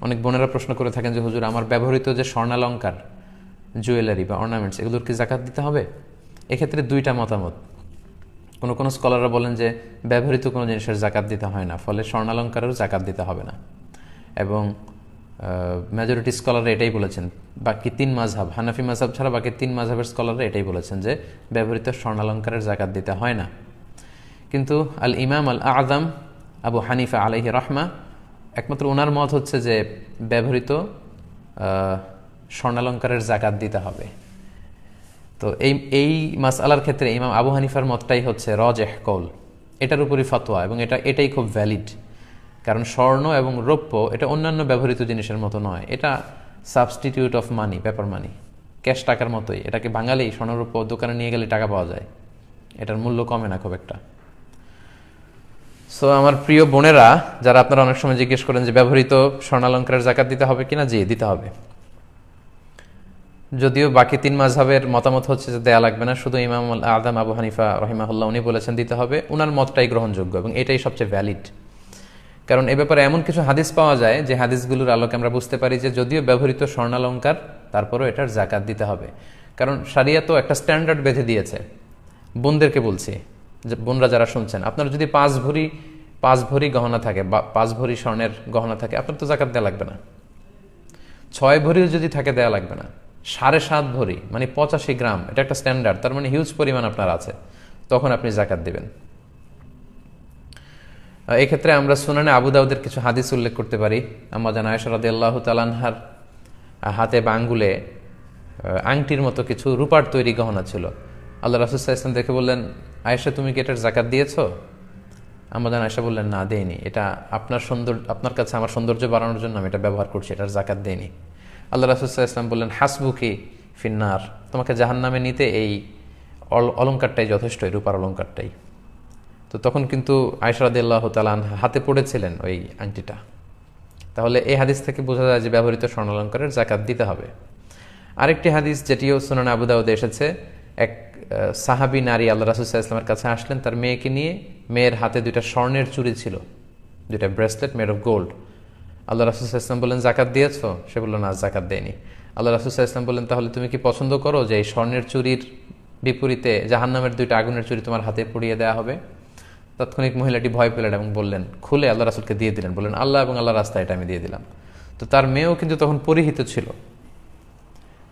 অনেক বোনেরা প্রশ্ন করে থাকেন যে, হুজুর, আমার ব্যবহৃত যে স্বর্ণালঙ্কার, জুয়েলারি বা অর্নামেন্টস, এগুলোর কি জাকাত দিতে হবে? এক্ষেত্রে দুইটা মতামত। কোনো কোনো স্কলাররা বলেন যে, ব্যবহৃত কোনো জিনিসের জাকাত দিতে হয় না, ফলে স্বর্ণালঙ্কারেরও জাকাত দিতে হবে না। এবং মেজরিটি স্কলাররা এটাই বলেছেন। বাকি তিন মাঝহাব, হানাফি মাঝহাব ছাড়া বাকি তিন মাঝহাবের স্কলাররা এটাই বলেছেন যে, ব্যবহৃত স্বর্ণালঙ্কারের জাকাত দিতে হয় না। কিন্তু আল ইমাম আল আদম আবু হানিফা আলহি রহমা একমাত্র ওনার মত হচ্ছে যে ব্যবহৃত স্বর্ণালঙ্কারের জাকাত দিতে হবে। তো এই এই মাসআলার ক্ষেত্রে ইমাম আবু হানিফার মতটাই হচ্ছে রজেহ কৌল। এটার উপরই ফতোয়া এবং এটা, এটাই খুব ভ্যালিড কারণ স্বর্ণ এবং রৌপ্য এটা অন্যান্য ব্যবহৃত জিনিসের মতো নয়। এটা substitute of money paper money cash টাকার মতোই। এটাকে বাঙালি স্বর্ণরূপ্য দোকানে নিয়ে গেলে টাকা পাওয়া যায়। এটার মূল্য কমে না খুব একটা। সো আমার প্রিয় বোনেরা, যারা আপনারা অনেক সময় জিজ্ঞেস করেন যে ব্যবহৃত স্বর্ণালঙ্কারের জাকাত দিতে হবে কিনা? জি, দিতে হবে। যদিও বাকি তিন মাঝহের মতামত হচ্ছে যে দেয়া লাগবে না, শুধু ইমাম আদম আবু হানিফা রহিমাহুল্লাহ উনি বলেছেন দিতে হবে। উনার মতটাই গ্রহণযোগ্য এবং এটাই সবচেয়ে ভ্যালিড কারণ এ ব্যাপারে এমন কিছু হাদিস পাওয়া যায় যে হাদিসগুলোর আলোকে আমরা বুঝতে পারি যে যদিও ব্যবহৃত স্বর্ণালঙ্কার, তারপরও এটার জাকাত দিতে হবে। কারণ সারিয়া তো একটা স্ট্যান্ডার্ড বেঁধে দিয়েছে। বোনদেরকে বলছি বোনরা যারা শুনছেন, আপনার যদি পাঁচ ভরি পাঁচ ভরি গহনা থাকে বা পাঁচ ভরি স্বর্ণের গহনা থাকে, আপনার তো জাকাত দেওয়া লাগবে না। ছয় ভরিও যদি থাকে দেওয়া লাগবে না। সাড়ে সাত ভরি মানে পঁচাশি গ্রাম, এটা একটা স্ট্যান্ডার্ড তার মানে হিউজ পরিমাণ আপনার আছে। তখন আপনি জাকাত দিবেন। এক্ষেত্রে আমরা সুনানে আবু দাউদের কিছু হাদিস উল্লেখ করতে পারি। আমরা জানা আয়সরাদ আল্লাহ তালানহার হাতে বা আঙ্গুলে আংটির মতো কিছু রূপার তৈরি গহনা ছিল। আল্লাহ রাসুসাহ ইসলাম দেখে বললেন আয়েশা, তুমি কি এটার জাকাত দিয়েছ? আমাদের আয়সা বললেন, না দেয়নি এটা আপনার সুন্দর আপনার কাছে আমার সৌন্দর্য বাড়ানোর জন্য আমি এটা ব্যবহার করছি, এটার জাকাত দেয়নি আল্লাহ রাসুসাহ ইসলাম বললেন, হাসবুকি ফিন্নার। তোমাকে জাহান নামে নিতে এই অল- অলংকারটাই যথেষ্ট, এই রূপার অলংকারটাই তো তখন কিন্তু আয়সরাদিল্লাহ তালান হাতে পড়েছিলেন ওই আংটিটা। তাহলে এই হাদিস থেকে বোঝা যায় যে ব্যবহৃত স্বর্ণালঙ্কারের জাকাত দিতে হবে। আরেকটি হাদিস যেটিও সুনান আবুদাউদে এসেছে, এক সাহাবী নারী আল্লাহ রাসুসাহ ইসলামের কাছে আসলেন, তার মেয়েকে নিয়ে মেয়ের হাতে দুইটা স্বর্ণের চুরি ছিল, দুইটা ব্রেসলেট মেড অফ গোল্ড আল্লাহ রাসুসাহ ইসলাম বললেন, জাকাত দিয়েছ? সে বলল, না, জাকাত দেয়নি আল্লাহ রাসুসাহ ইসলাম বললেন, তাহলে তুমি কি পছন্দ করো যে এই স্বর্ণের চুরির বিপরীতে জাহান্নামের দুইটা আগুনের চুরি তোমার হাতে পুড়িয়ে দেওয়া হবে? তাৎক্ষণিক মহিলাটি ভয় পেলেন এবং বললেন, খুলে আল্লাহ রাসুলকে দিয়ে দিলেন। বললেন, আল্লাহ এবং আল্লাহ রাস্তায় এটা আমি দিয়ে দিলাম। তো তার মেয়েও কিন্তু তখন পরিহিত ছিল।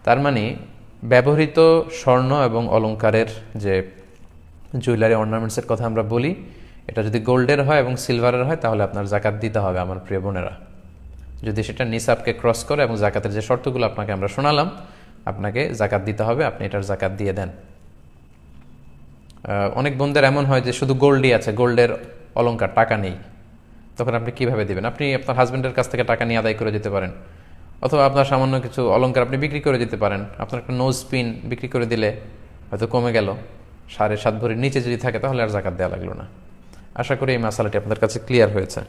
তার মানে ব্যবহৃত স্বর্ণ এবং অলঙ্কারের যে জুয়েলারি অর্নামেন্টসের কথা আমরা বলি, এটা যদি গোল্ডের হয় এবং সিলভারের হয়, তাহলে আপনার জাকাত দিতে হবে আমার প্রিয় বোনেরা। যদি সেটা নিসাবকে ক্রস করে এবং জাকাতের যে শর্তগুলো আপনাকে আমরা শোনালাম, আপনাকে জাকাত দিতে হবে, আপনি এটার জাকাত দিয়ে দেন। অনেক বোনদের এমন হয় যে শুধু গোল্ডই আছে, গোল্ডের অলঙ্কার, টাকা নেই। তখন আপনি কীভাবে দিবেন? আপনি আপনার হাজবেন্ডের কাছ থেকে টাকা নিয়ে আদায় করে দিতে পারেন। অথবা আপনার সামান্য কিছু অলঙ্কার আপনি বিক্রি করে দিতে পারেন। আপনার একটা নোজ পিন বিক্রি করে দিলে হয়তো কমে গেল। সাড়ে সাত ভরির নিচে যদি থাকে তাহলে আর জাকাত দেওয়া লাগল না। আশা করি এই মশালাটি আপনাদের কাছে ক্লিয়ার হয়েছে।